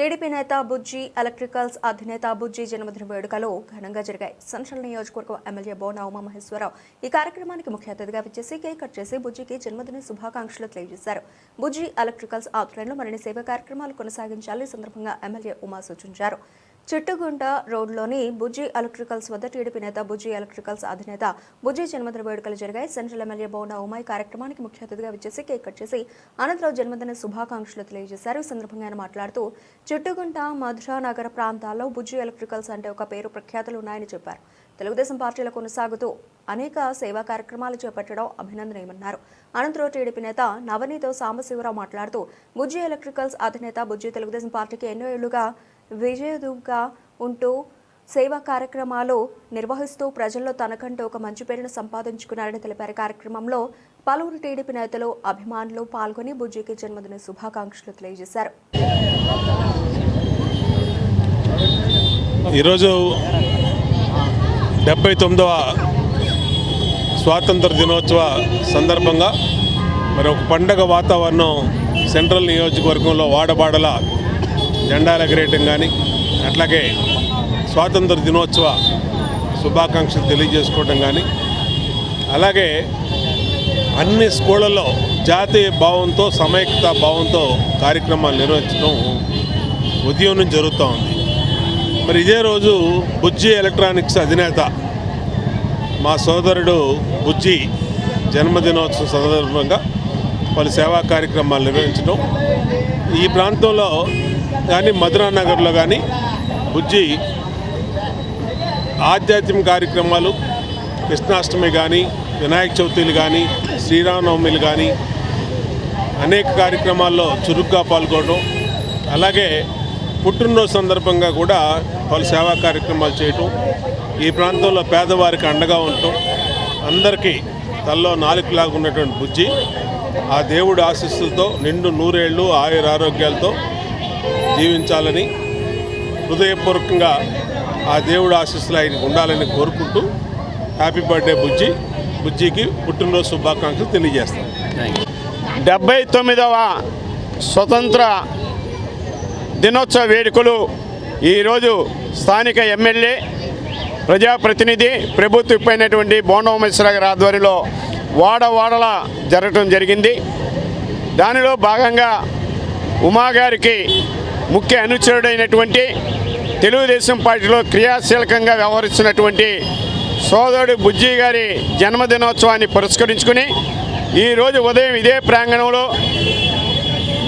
TDP నేత బుజ్జి electricals అధినేత బుజ్జి జన్మదిన వేడుకలు ఘనంగా జరిగాయి. సంచలన నియోజకవర్గం ఎమ్మెల్యే బోనా ఉమామహేశ్వరరావు ఈ కార్యక్రమానికి ముఖ్య అతిథిగా విచ్చేసి కేక్ కట్ చేసి బుజ్జికి జన్మదిన శుభాకాంక్షలు తెలియజేశారు. బుజ్జి ఎలక్ట్రికల్స్ ఆధ్వర్యంలో మరిన్ని సేవా కార్యక్రమాలు కొనసాగించాలని సందర్భంగా ఎమ్మెల్యే ఉమా సూచించారు. చిట్టుగుంట రోడ్లోని బుజ్జి ఎలక్ట్రికల్స్ వద్ద టీడీపీ నేత బుజ్జి ఎలక్ట్రికల్స్ అధినేత బుజ్జి జన్మదిన వేడుకలు జరిగాయి. సెంట్రల్ ఎమ్మెల్యే బోనా ఉమాయ్ కార్యక్రమానికి ముఖ్య అతిథిగా విచ్చేసి కేక్ కట్ చేసి అనంతరం జన్మదిన శుభాకాంక్షలు తెలియజేశారు. ఈ సందర్భంగా ఆయన మాట్లాడుతూ చిట్టుగుంట మధురా నగర ప్రాంతాల్లో బుజ్జి ఎలక్ట్రికల్స్ అంటే ఒక పేరు ప్రఖ్యాతులు ఉన్నాయని చెప్పారు. తెలుగుదేశం పార్టీలో కొనసాగుతూ అనేక సేవా కార్యక్రమాలు చేపట్టడం అభినందనీయమన్నారు. అనంతరం టీడీపీ నేత నవనీతో సాంబశివరావు మాట్లాడుతూ బుజ్జి ఎలక్ట్రికల్స్ అధినేత బుజ్జి తెలుగుదేశం పార్టీకి ఎన్నో ఏళ్ళుగా విజయదుగా ఉంటూ సేవా కార్యక్రమాలు నిర్వహిస్తూ ప్రజల్లో తనకంటూ ఒక మంచి పేరును సంపాదించుకున్నారని తెలిపారు. కార్యక్రమంలో పలువురు టీడీపీ నేతలు అభిమానులు పాల్గొని బుజ్జికి జన్మదిన శుభాకాంక్షలు తెలియజేశారు. ఈరోజు డెబ్బై తొమ్మిదవ స్వాతంత్ర దినోత్సవ సందర్భంగా మరి ఒక పండగ వాతావరణం సెంట్రల్ నియోజకవర్గంలో వాడబాడల జెండాలు ఎగరేయటం కానీ అట్లాగే స్వాతంత్ర దినోత్సవ శుభాకాంక్షలు తెలియజేసుకోవటం కానీ అలాగే అన్ని స్కూళ్ళల్లో జాతీయ భావంతో సమైక్యత భావంతో కార్యక్రమాలు నిర్వహించడం ఉదయం నుంచి జరుగుతూ ఉంది. మరి ఇదే రోజు బుజ్జి ఎలక్ట్రానిక్స్ అధినేత మా సోదరుడు బుజ్జి జన్మదినోత్సవం సందర్భంగా పలు సేవా కార్యక్రమాలు నిర్వహించడం. ఈ ప్రాంతంలో కానీ మధురా నగర్లో కానీ బుజ్జి ఆధ్యాత్మిక కార్యక్రమాలు కృష్ణాష్టమి కానీ వినాయక చవితిలు కానీ శ్రీరామనవమిలు కానీ అనేక కార్యక్రమాల్లో చురుగ్గా పాల్గొనడం అలాగే పుట్టినరోజు సందర్భంగా కూడా పలు సేవా కార్యక్రమాలు చేయటం ఈ ప్రాంతంలో పేదవారికి అండగా ఉండటం అందరికీ తల్లో నాలుగులాగా ఉన్నటువంటి బుజ్జి ఆ దేవుడి ఆశీస్సులతో నిండు నూరేళ్ళు ఆయుర ఆరోగ్యాలతో జీవించాలని హృదయపూర్వకంగా ఆ దేవుడు ఆశీస్సులు ఆయనకు ఉండాలని కోరుకుంటూ హ్యాపీ బర్త్డే బుజ్జి. బుజ్జికి పుట్టినరోజు శుభాకాంక్షలు తెలియజేస్తాం. డెబ్బై తొమ్మిదవ స్వతంత్ర దినోత్సవ వేడుకలు ఈరోజు స్థానిక ఎమ్మెల్యే ప్రజాప్రతినిధి ప్రభుత్వమైనటువంటి బోండోమేశ్వర గారి ఆధ్వర్యంలో వాడవాడల జరగటం జరిగింది. దానిలో భాగంగా ఉమాగారికి ముఖ్య అనుచరుడైనటువంటి తెలుగుదేశం పార్టీలో క్రియాశీలకంగా వ్యవహరిస్తున్నటువంటి సోదరుడు బుజ్జి గారి జన్మదినోత్సవాన్ని పురస్కరించుకుని ఈరోజు ఉదయం ఇదే ప్రాంగణంలో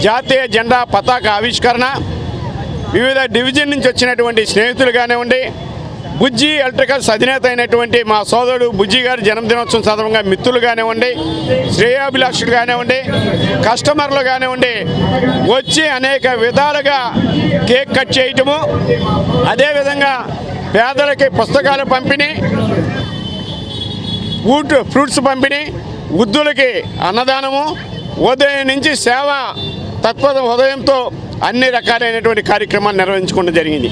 జాతీయ జెండా పతాక ఆవిష్కరణ వివిధ డివిజన్ నుంచి వచ్చినటువంటి స్నేహితులు కానివ్వండి బుజ్జి ఎలక్ట్రికల్స్ అధినేత అయినటువంటి మా సోదరుడు బుజ్జి గారి జన్మదినోత్సవం సందర్భంగా మిత్రులు కానివ్వండి శ్రేయాభిలాషులు కానివ్వండి కస్టమర్లు కానివ్వండి వచ్చి అనేక విధాలుగా కేక్ కట్ చేయటము అదేవిధంగా పేదలకి పుస్తకాలు పంపిణీ ఫ్రూట్ ఫ్రూట్స్ పంపిణీ వృద్ధులకి అన్నదానము ఉదయం నుంచి సేవ తత్పర ఉదయంతో అన్ని రకాలైనటువంటి కార్యక్రమాలు నిర్వహించుకోవడం జరిగింది.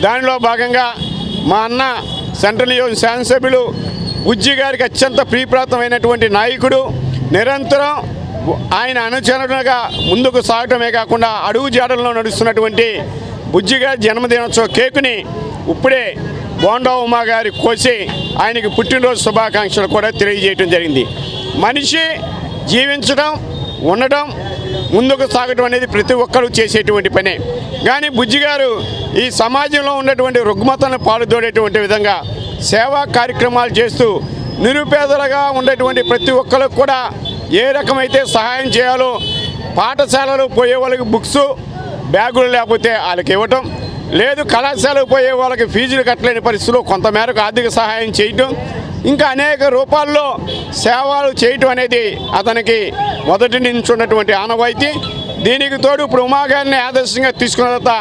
దానిలో భాగంగా మా అన్న సెంట్రల్ నియోజక శాసనసభ్యులు ఉజ్జి గారికి అత్యంత ప్రియప్రాతమైనటువంటి నాయకుడు. నిరంతరం ఆయన అనుచరులుగా ముందుకు సాగటమే కాకుండా అడుగు జాడల్లో నడుస్తున్నటువంటి బుజ్జి గారి జన్మదినోత్సవ కేకుని ఇప్పుడే బోండా ఉమా గారి కోసి ఆయనకి పుట్టినరోజు శుభాకాంక్షలు కూడా తెలియజేయడం జరిగింది. మనిషి జీవించడం ఉండడం ముందుకు సాగటం అనేది ప్రతి ఒక్కరూ చేసేటువంటి పనే. కానీ బుజ్జిగారు ఈ సమాజంలో ఉన్నటువంటి రుగ్మతలను పాలుదోడేటువంటి విధంగా సేవా కార్యక్రమాలు చేస్తూ నిరుపేదలుగా ఉండేటువంటి ప్రతి ఒక్కరికి కూడా ఏ రకమైతే సహాయం చేయాలో పాఠశాలలు పోయే వాళ్ళకి బుక్స్ బ్యాగులు లేకపోతే వాళ్ళకి ఇవ్వటం లేదు కళాశాలకు పోయే వాళ్ళకి ఫీజులు కట్టలేని పరిస్థితుల్లో కొంతమేరకు ఆర్థిక సహాయం చేయటం ఇంకా అనేక రూపాల్లో సేవలు చేయటం అనేది అతనికి మొదటి నుంచి ఉన్నటువంటి ఆనవాయితీ. దీనికి తోడు ఇప్పుడు ఉమాగారిని ఆదర్శంగా తీసుకున్న తర్వాత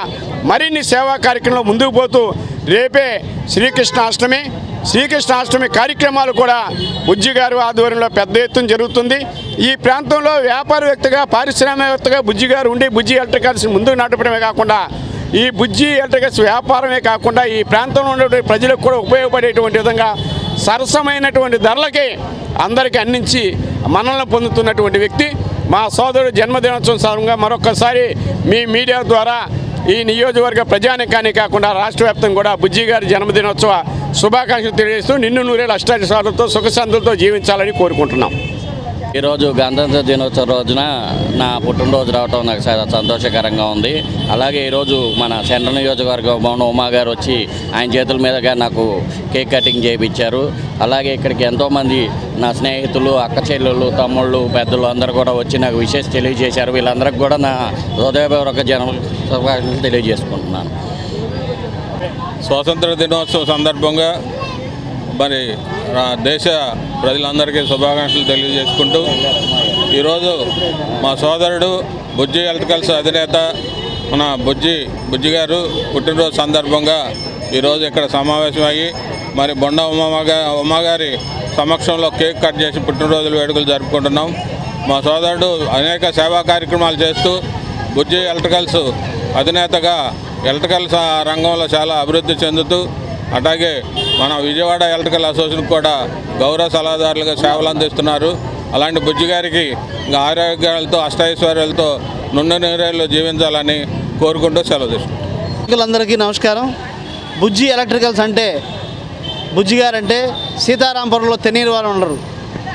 మరిన్ని సేవా కార్యక్రమంలో ముందుకు పోతూ రేపే శ్రీకృష్ణాష్టమి. శ్రీకృష్ణాష్టమి కార్యక్రమాలు కూడా బుజ్జి గారు ఆధ్వర్యంలో పెద్ద ఎత్తున జరుగుతుంది. ఈ ప్రాంతంలో వ్యాపారవేత్తగా పారిశ్రామికవేత్తగా బుజ్జి గారు ఉండి బుజ్జి ఎలక్ట్రికల్స్ ముందుకు నడపడమే కాకుండా ఈ బుజ్జి ఎలక్ట్రికల్స్ వ్యాపారమే కాకుండా ఈ ప్రాంతంలో ఉన్నటువంటి ప్రజలకు కూడా ఉపయోగపడేటువంటి విధంగా సరసమైనటువంటి ధరలకే అందరికీ అందించి మనల్ని పొందుతున్నటువంటి వ్యక్తి. మా సోదరుడు జన్మదినోత్సవం సందర్భంగా మరొకసారి మీ మీడియా ద్వారా ఈ నియోజకవర్గ ప్రజానికాన్ని కాకుండా రాష్ట్ర వ్యాప్తంగా కూడా బుజ్జి గారి జన్మదినోత్సవ శుభాకాంక్షలు తెలియజేస్తూ నిన్ను నూరేళ్ళు అష్టాచారాలతో సుఖశాంతులతో జీవించాలని కోరుకుంటున్నాం. ఈరోజు గణతంత్ర దినోత్సవం రోజున నా పుట్టినరోజు రావటం నాకు చాలా సంతోషకరంగా ఉంది. అలాగే ఈరోజు మన సెంట్రల్ నియోజకవర్గం భవన ఉమా గారు వచ్చి ఆయన చేతుల మీదుగా నాకు కేక్ కటింగ్ చేయించారు అలాగే ఇక్కడికి ఎంతోమంది నా స్నేహితులు అక్క చెల్లెళ్ళు తమ్ముళ్ళు పెద్దలు అందరూ కూడా వచ్చి నాకు విశేష తెలియజేశారు. వీళ్ళందరికీ కూడా నా హృదయపూర్వక జనం శుభాకాంక్షలు తెలియజేసుకుంటున్నాను. స్వాతంత్ర దినోత్సవం సందర్భంగా మరి దేశ ప్రజలందరికీ శుభాకాంక్షలు తెలియజేసుకుంటూ ఈరోజు మా సోదరుడు బుజ్జి ఎలక్ట్రికల్స్ అధినేత మన బుజ్జి బుజ్జి గారు పుట్టినరోజు సందర్భంగా ఈరోజు ఇక్కడ సమావేశమయ్యి మరి బొండ ఉమాగా ఉమ్మగారి సమక్షంలో కేక్ కట్ చేసి పుట్టినరోజుల వేడుకలు జరుపుకుంటున్నాం. మా సోదరుడు అనేక సేవా కార్యక్రమాలు చేస్తూ బుజ్జి ఎలక్ట్రికల్స్ అధినేతగా ఎలక్ట్రికల్ రంగంలో చాలా అభివృద్ధి చెందుతూ అట్లాగే మన విజయవాడ ఎలక్ట్రికల్ అసోసియేషన్ కూడా గౌరవ సలహాదారులుగా సేవలు అందిస్తున్నారు. అలాంటి బుజ్జిగారికి ఇంకా ఆరోగ్యాలతో అష్టైశ్వర్యాలతో నుండి నీరేళ్ళు జీవించాలని కోరుకుంటూ సెలవు తీసుకుంటాం నమస్కారం. బుజ్జి ఎలక్ట్రికల్స్ అంటే బుజ్జిగారు అంటే సీతారాంపురంలో తెలియని వారు ఉండరు.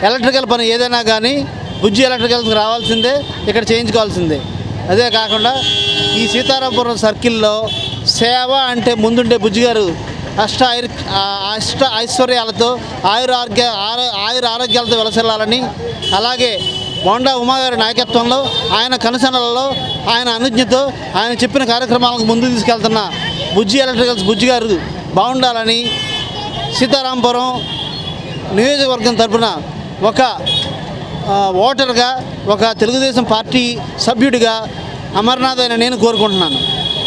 ఎలక్ట్రికల్ పని ఏదైనా కానీ బుజ్జి ఎలక్ట్రికల్స్కి రావాల్సిందే ఇక్కడ చేయించుకోవాల్సిందే. అదే కాకుండా ఈ సీతారాంపురం సర్కిల్లో సేవ అంటే ముందుండే బుజ్జి గారు అష్ట ఐర్ అష్ట ఐశ్వర్యాలతో ఆయుర ఆరోగ్య ఆయుర ఆరోగ్యాలతో వెలసిల్లాలని అలాగే బొండా ఉమాగారి నాయకత్వంలో ఆయన కనుసనలలో ఆయన అనుజ్ఞతో ఆయన చెప్పిన కార్యక్రమాలకు ముందు తీసుకెళ్తున్న బుజ్జి ఎలక్ట్రికల్స్ బుజ్జి గారు బాగుండాలని సీతారాంపురం నియోజకవర్గం తరఫున ఒక ఓటర్గా ఒక తెలుగుదేశం పార్టీ సభ్యుడిగా అమర్నాథ్ అయిన నేను కోరుకుంటున్నాను.